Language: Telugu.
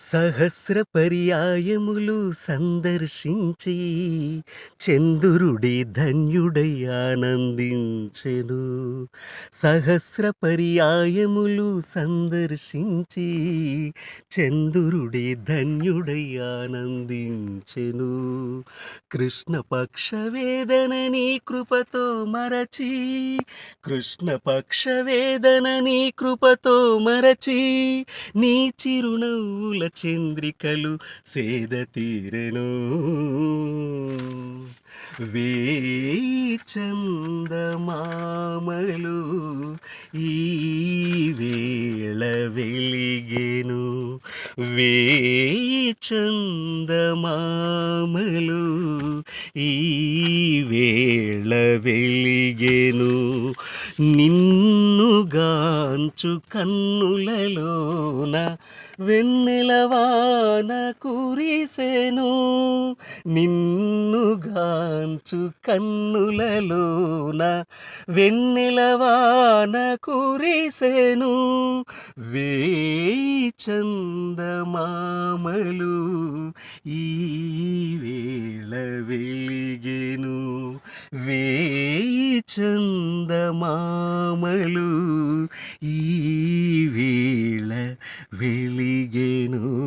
సహస్ర పర్యాయములు సందర్శించి చంద్రుడి ధన్యుడై ఆనందించెను. సహస్ర పర్యాయములు సందర్శించి చంద్రుడి ధన్యుడై ఆనందించెను. కృష్ణపక్ష వేదనని కృపతో మరచి కృష్ణపక్ష వేదనని కృపతో మరచి నీ చిరునవ్వుల చంద్రికలు సేద తీరెను. వే చందమామలు ఈ వేళ వేళ వేయి చందమామలు ఈ వేళ వెలిగెను. నిన్నుగాంచు కన్నులలోన వెన్నెలవాన కురిసెను. నిన్నుగాంచు కన్నులలోన వెన్నెలవాన కురిసెను. వే చందమామలు ఈ వేళ వెలిగెను. వేయి చందమామలు ఈ వేళ వెలిగెను.